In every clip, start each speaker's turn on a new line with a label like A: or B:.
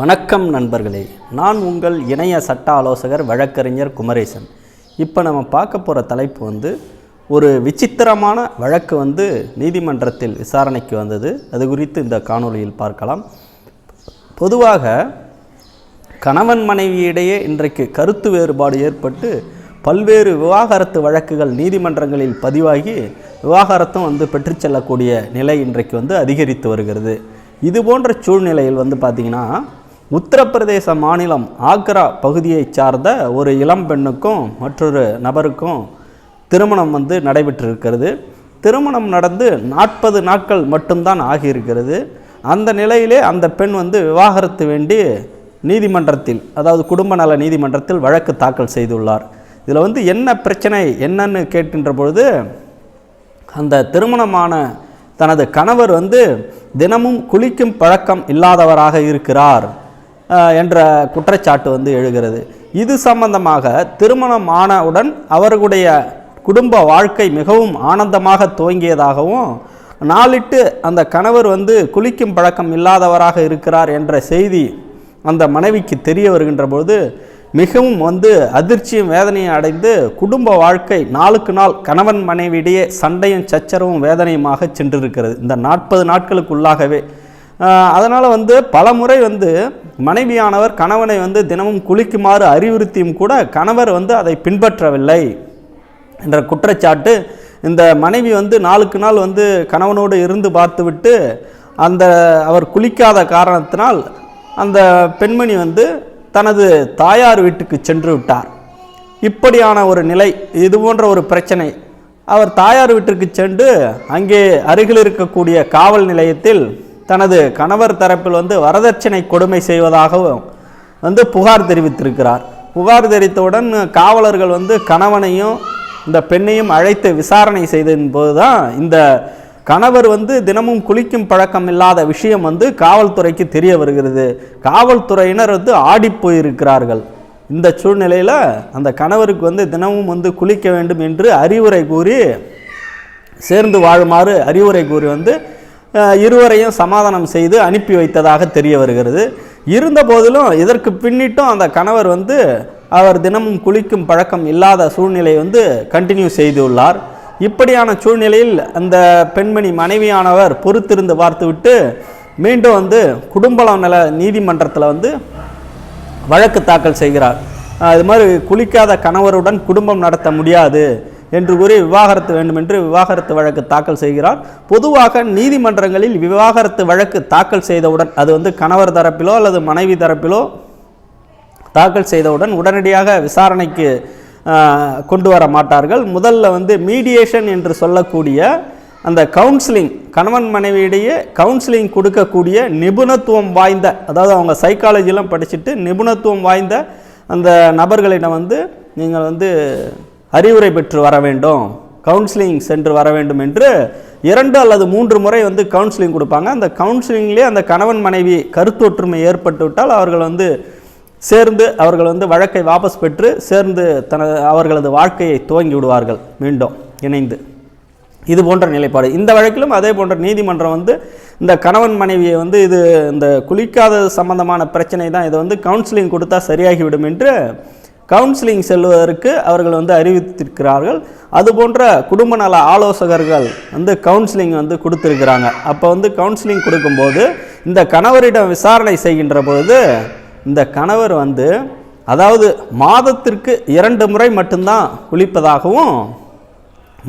A: வணக்கம் நண்பர்களே. நான் உங்கள் இணைய சட்ட ஆலோசகர் வழக்கறிஞர் குமரேசன். இப்போ நம்ம பார்க்க போகிற தலைப்பு வந்து ஒரு விசித்திரமான வழக்கு வந்து நீதிமன்றத்தில் விசாரணைக்கு வந்தது. அது குறித்து இந்த காணொளியில் பார்க்கலாம். பொதுவாக கணவன் மனைவியிடையே இன்றைக்கு கருத்து வேறுபாடு ஏற்பட்டு பல்வேறு விவாகரத்து வழக்குகள் நீதிமன்றங்களில் பதிவாகி விவாகரத்தும் வந்து பெற்றுச் செல்லக்கூடிய நிலை இன்றைக்கு வந்து அதிகரித்து வருகிறது. இது போன்ற சூழ்நிலையில் வந்து பார்த்திங்கன்னா உத்தரப்பிரதேச மாநிலம் ஆக்ரா பகுதியைச் சார்ந்த ஒரு இளம் பெண்ணுக்கும் மற்றொரு நபருக்கும் திருமணம் வந்து நடைபெற்றிருக்கிறது. திருமணம் நடந்து நாற்பது நாட்கள் மட்டும்தான் ஆகியிருக்கிறது. அந்த நிலையிலே அந்த பெண் வந்து விவாகரத்து வேண்டி நீதிமன்றத்தில் அதாவது குடும்ப நல நீதிமன்றத்தில் வழக்கு தாக்கல் செய்துள்ளார். இதில் வந்து என்ன பிரச்சனை என்னன்னு கேட்கின்ற பொழுது அந்த திருமணமான தனது கணவர் வந்து தினமும் குளிக்கும் பழக்கம் இல்லாதவராக இருக்கிறார். என்ற குற்றச்சாட்டு வந்து எழுகிறது. இது சம்பந்தமாக திருமணம் ஆனவுடன் அவர்களுடைய குடும்ப வாழ்க்கை மிகவும் ஆனந்தமாக துவங்கியதாகவும் நாளிட்டு அந்த கணவர் வந்து குளிக்கும் பழக்கம் இல்லாதவராக இருக்கிறார் என்ற செய்தி அந்த மனைவிக்கு தெரிய வருகின்ற பொழுது மிகவும் வந்து அதிர்ச்சியும் வேதனையும் அடைந்து குடும்ப வாழ்க்கை நாளுக்கு நாள் கணவன் மனைவியிடையே சண்டையும் சச்சரவும் வேதனையுமாக சென்றிருக்கிறது. இந்த நாற்பது நாட்களுக்குள்ளாகவே அதனால் வந்து பல முறை வந்து மனைவியானவர் கணவனை வந்து தினமும் குளிக்குமாறு அறிவுறுத்தியும் கூட கணவர் வந்து அதை பின்பற்றவில்லை என்ற குற்றச்சாட்டு இந்த மனைவி வந்து நாளுக்கு நாள் வந்து கணவனோடு இருந்து பார்த்துவிட்டு அந்த அவர் குளிக்காத காரணத்தினால் அந்த பெண்மணி வந்து தனது தாயார் வீட்டுக்கு சென்று விட்டார். இப்படியான ஒரு நிலை இது போன்ற ஒரு பிரச்சனை. அவர் தாயார் வீட்டிற்கு சென்று அங்கே அருகில் இருக்கக்கூடிய காவல் நிலையத்தில் தனது கணவர் தரப்பில் வந்து வரதட்சணை கொடுமை செய்வதாகவும் வந்து புகார் தெரிவித்திருக்கிறார். புகார் தெரிவித்தவுடன் காவலர்கள் வந்து கணவனையும் இந்த பெண்ணையும் அழைத்து விசாரணை செய்ததின் போது தான் இந்த கணவர் வந்து தினமும் குளிக்கும் பழக்கம் இல்லாத விஷயம் வந்து காவல்துறைக்கு தெரிய வருகிறது. காவல்துறையினர் வந்து ஆடிப்போயிருக்கிறார்கள் இந்த சூழ்நிலையில் அந்த கணவருக்கு வந்து தினமும் வந்து குளிக்க வேண்டும் என்று அறிவுரை கூறி சேர்ந்து வாழுமாறு அறிவுரை கூறி வந்து இருவரையும் சமாதானம் செய்து அனுப்பி வைத்ததாக தெரிய வருகிறது. இருந்த போதிலும் இதற்கு பின்னிட்டும் அந்த கணவர் வந்து அவர் தினமும் குளிக்கும் பழக்கம் இல்லாத சூழ்நிலையை வந்து கண்டினியூ செய்துள்ளார். இப்படியான சூழ்நிலையில் அந்த பெண்மணி மனைவியானவர் பொறுத்திருந்து பார்த்துவிட்டு மீண்டும் வந்து குடும்பலம் நல நீதிமன்றத்தில் வந்து வழக்கு தாக்கல் செய்கிறார். இது மாதிரி குளிக்காத கணவருடன் குடும்பம் நடத்த முடியாது. என்று கூறி விவாகரத்து வேண்டும் என்று விவாகரத்து வழக்கு தாக்கல் செய்கிறார். பொதுவாக நீதிமன்றங்களில் விவாகரத்து வழக்கு தாக்கல் செய்தவுடன் அது வந்து கணவர் தரப்பிலோ அல்லது மனைவி தரப்பிலோ தாக்கல் செய்தவுடன் உடனடியாக விசாரணைக்கு கொண்டு வர மாட்டார்கள். முதல்ல வந்து மீடியேஷன் என்று சொல்லக்கூடிய அந்த கவுன்சிலிங் கணவன் மனைவியிடையே கவுன்சிலிங் கொடுக்கக்கூடிய நிபுணத்துவம் வாய்ந்த அதாவது அவங்க சைக்காலஜிலாம் படிச்சுட்டு நிபுணத்துவம் வாய்ந்த அந்த நபர்களிடம் வந்து நீங்கள் வந்து அறிவுரை பெற்று வர வேண்டும். கவுன்சிலிங் சென்று வர வேண்டும் என்று இரண்டு அல்லது மூன்று முறை வந்து கவுன்சிலிங் கொடுப்பாங்க. அந்த கவுன்சிலிங்லேயே அந்த கணவன் மனைவி கருத்தொற்றுமை ஏற்பட்டுவிட்டால் அவர்கள் வந்து சேர்ந்து அவர்கள் வந்து வழக்கை வாபஸ் பெற்று சேர்ந்து தனது அவர்களது வாழ்க்கையை துவங்கி விடுவார்கள் மீண்டும் இணைந்து. இது போன்ற நிலைப்பாடு. இந்த வழக்கிலும் அதே போன்ற நீதிமன்றம் வந்து இந்த கணவன் மனைவியை வந்து இது இந்த குளிக்காத சம்பந்தமான பிரச்சனை தான். இதை வந்து கவுன்சிலிங் கொடுத்தா சரியாகிவிடும் என்று கவுன்சிலிங் செல்வதற்கு அவர்கள் வந்து அறிவித்திருக்கிறார்கள். அதுபோன்ற குடும்ப நல ஆலோசகர்கள் வந்து கவுன்சிலிங் வந்து கொடுத்துருக்கிறாங்க. அப்போ வந்து கவுன்சிலிங் கொடுக்கும்போது இந்த கணவரிடம் விசாரணை செய்கின்ற பொழுது இந்த கணவர் வந்து அதாவது மாதத்திற்கு இரண்டு முறை மட்டும்தான் குளிப்பதாகவும்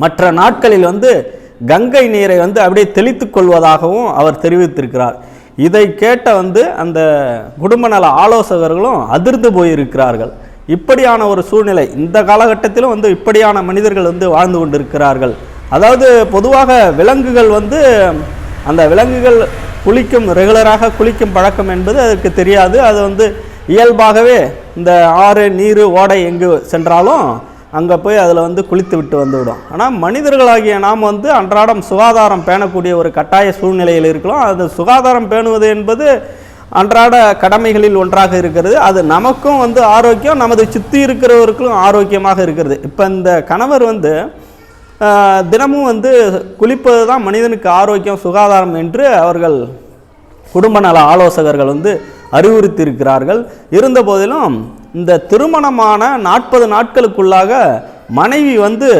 A: மற்ற நாட்களில் வந்து கங்கை நீரை வந்து அப்படியே தெளித்து கொள்வதாகவும் அவர் தெரிவித்திருக்கிறார். இதை கேட்ட வந்து அந்த குடும்ப நல ஆலோசகர்களும் அதிர்ந்து போயிருக்கிறார்கள். இப்படியான ஒரு சூழ்நிலை இந்த காலகட்டத்திலும் வந்து இப்படியான மனிதர்கள் வந்து வாழ்ந்து கொண்டிருக்கிறார்கள். அதாவது பொதுவாக விலங்குகள் வந்து அந்த விலங்குகள் குளிக்கும் ரெகுலராக குளிக்கும் பழக்கம் என்பது அதற்கு தெரியாது. அது வந்து இயல்பாகவே இந்த ஆறு நீர் ஓடை எங்கு சென்றாலும் அங்கே போய் அதில் வந்து குளித்து விட்டு வந்துவிடும். ஆனால் மனிதர்களாகிய நாம் வந்து அன்றாடம் சுகாதாரம் பேணக்கூடிய ஒரு கட்டாய சூழ்நிலையில் இருக்கிறோம் அது சுகாதாரம் பேணுவது என்பது அன்றாட கடமைகளில் ஒன்றாக இருக்கிறது. அது நமக்கும் வந்து ஆரோக்கியம் நமது சுற்றி இருக்கிறவர்களுக்கும் ஆரோக்கியமாக இருக்கிறது. இப்போ இந்த கணவர் வந்து தினமும் வந்து குளிப்பது தான் மனிதனுக்கு ஆரோக்கியம் சுகாதாரம் என்று அவர்கள் குடும்ப நல ஆலோசகர்கள் வந்து அறிவுறுத்தியிருக்கிறார்கள். இருந்த போதிலும் இந்த திருமணமான நாற்பது நாட்களுக்குள்ளாக மனைவி வந்து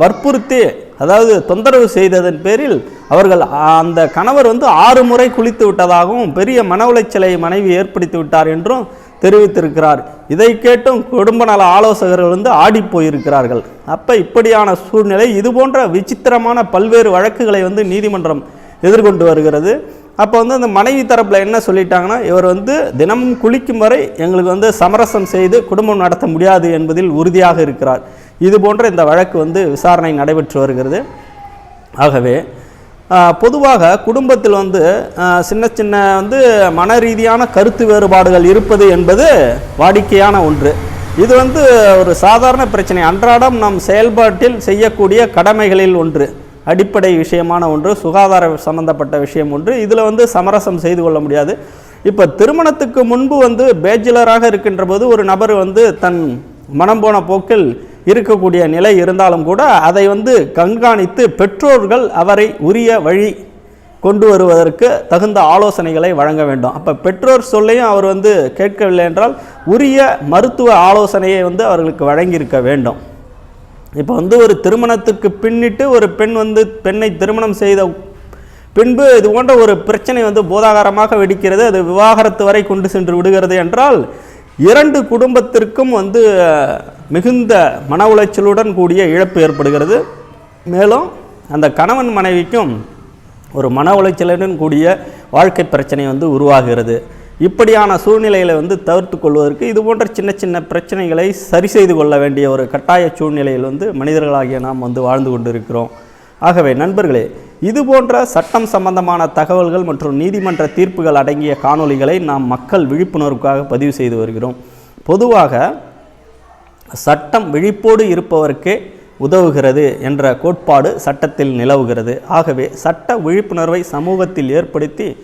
A: வற்புறுத்தி அதாவது தொந்தரவு செய்ததன் பேரில் அவர்கள் அந்த கணவர் வந்து ஆறு முறை குளித்து விட்டதாகவும் பெரிய மன உளைச்சலை மனைவி ஏற்படுத்தி விட்டார் என்றும் தெரிவித்திருக்கிறார். இதை கேட்டும் குடும்ப நல ஆலோசகர்கள் வந்து ஆடி போயிருக்கிறார்கள். அப்போ இப்படியான சூழ்நிலை இது போன்ற விசித்திரமான பல்வேறு வழக்குகளை வந்து நீதிமன்றம் எதிர்கொண்டு வருகிறது. அப்போ வந்து அந்த மனைவி தரப்பில் என்ன சொல்லிட்டாங்கன்னா இவர் வந்து தினமும் குளிக்கும் வரை எங்களுக்கு வந்து சமரசம் செய்து குடும்பம் நடத்த முடியாது என்பதில் உறுதியாக இருக்கிறார். இது போன்ற இந்த வழக்கு வந்து விசாரணை நடைபெற்று வருகிறது. ஆகவே பொதுவாக குடும்பத்தில் வந்து சின்ன சின்ன வந்து மன ரீதியான கருத்து வேறுபாடுகள் இருப்பது என்பது வாடிக்கையான ஒன்று. இது வந்து ஒரு சாதாரண பிரச்சனை. அன்றாடம் நம் செயல்பாட்டில் செய்யக்கூடிய கடமைகளில் ஒன்று. அடிப்படை விஷயமான ஒன்று சுகாதார சம்பந்தப்பட்ட விஷயம் ஒன்று. இதில் வந்து சமரசம் செய்து கொள்ள முடியாது. இப்போ திருமணத்துக்கு முன்பு வந்து பேச்சுலராக இருக்கின்ற போது ஒரு நபர் வந்து தன் மனம் போன போக்கில் இருக்கக்கூடிய நிலை இருந்தாலும் கூட அதை வந்து கண்காணித்து பெற்றோர்கள் அவரை உரிய வழி கொண்டு வருவதற்கு தகுந்த ஆலோசனைகளை வழங்க வேண்டும். அப்போ பெற்றோர் சொல்லையும் அவர் வந்து கேட்கவில்லை என்றால் உரிய மருத்துவ ஆலோசனையை வந்து அவர்களுக்கு வழங்கியிருக்க வேண்டும். இப்போ வந்து ஒரு திருமணத்துக்கு பின்னிட்டு ஒரு பெண் வந்து பெண்ணை திருமணம் செய்த பின்பு இது போன்ற ஒரு பிரச்சனை வந்து போதாகாரமாக வெடிக்கிறது. அது விவாகரத்து வரை கொண்டு சென்று விடுகிறது என்றால் இரண்டு குடும்பத்திற்கும் வந்து மிகுந்த மன உளைச்சலுடன் கூடிய இழப்பு ஏற்படுகிறது. மேலும் அந்த கணவன் மனைவிக்கும் ஒரு மன உளைச்சலுடன் கூடிய வாழ்க்கை பிரச்சனை வந்து உருவாகிறது. இப்படியான சூழ்நிலைகளை வந்து தவிர்த்து கொள்வதற்கு இது போன்ற சின்ன சின்ன பிரச்சனைகளை சரி செய்து கொள்ள வேண்டிய ஒரு கட்டாய சூழ்நிலையில் வந்து மனிதர்களாகிய நாம் வந்து வாழ்ந்து கொண்டிருக்கிறோம். ஆகவே நண்பர்களே இது போன்ற சட்டம் சம்பந்தமான தகவல்கள் மற்றும் நீதிமன்ற தீர்ப்புகள் அடங்கிய காணொளிகளை நாம் மக்கள் விழிப்புணர்வுக்காக பதிவு செய்து வருகிறோம். பொதுவாக சட்டம் விழிப்போடு இருப்பவருக்கே உதவுகிறது என்ற கோட்பாடு சட்டத்தில் நிலவுகிறது. ஆகவே சட்ட விழிப்புணர்வை சமூகத்தில் ஏற்படுத்தி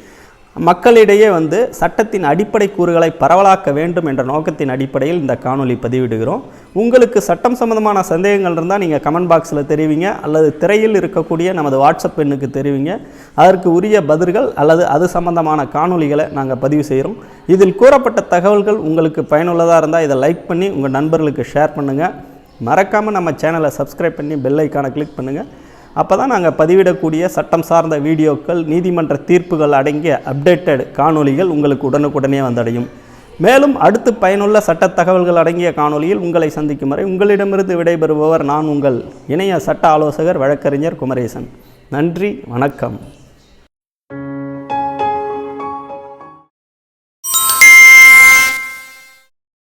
A: மக்களிடையே வந்து சட்டத்தின் அடிப்படை கூறுகளை பரவலாக்க வேண்டும் என்ற நோக்கத்தின் அடிப்படையில் இந்த காணொலி பதிவிடுகிறோம். உங்களுக்கு சட்டம் சம்பந்தமான சந்தேகங்கள் இருந்தால் நீங்கள் கமெண்ட் பாக்ஸில் தெரிவிங்க. அல்லது திரையில் இருக்கக்கூடிய நமது வாட்ஸ்அப் எண்ணுக்கு தெரிவிங்க. அதற்கு உரிய பதில்கள் அல்லது அது சம்பந்தமான காணொலிகளை நாங்கள் பதிவு செய்கிறோம் இதில் கூறப்பட்ட தகவல்கள் உங்களுக்கு பயனுள்ளதாக இருந்தால் இதை லைக் பண்ணி உங்கள் நண்பர்களுக்கு ஷேர் பண்ணுங்கள் மறக்காமல் நம்ம சேனலை சப்ஸ்கிரைப் பண்ணி பெல் ஐக்கானை கிளிக் பண்ணுங்கள் அப்போ தான் நாங்கள் பதிவிடக்கூடிய சட்டம் சார்ந்த வீடியோக்கள் நீதிமன்ற தீர்ப்புகள் அடங்கிய அப்டேட்டட் காணொலிகள் உங்களுக்கு உடனுக்குடனே வந்தடையும். மேலும் அடுத்து பயனுள்ள சட்ட தகவல்கள் அடங்கிய காணொளியில் உங்களை சந்திக்கும் வரை உங்களிடமிருந்து விடைபெறுபவர் நான் உங்கள் இணைய சட்ட ஆலோசகர் வழக்கறிஞர் குமரேசன். நன்றி வணக்கம்.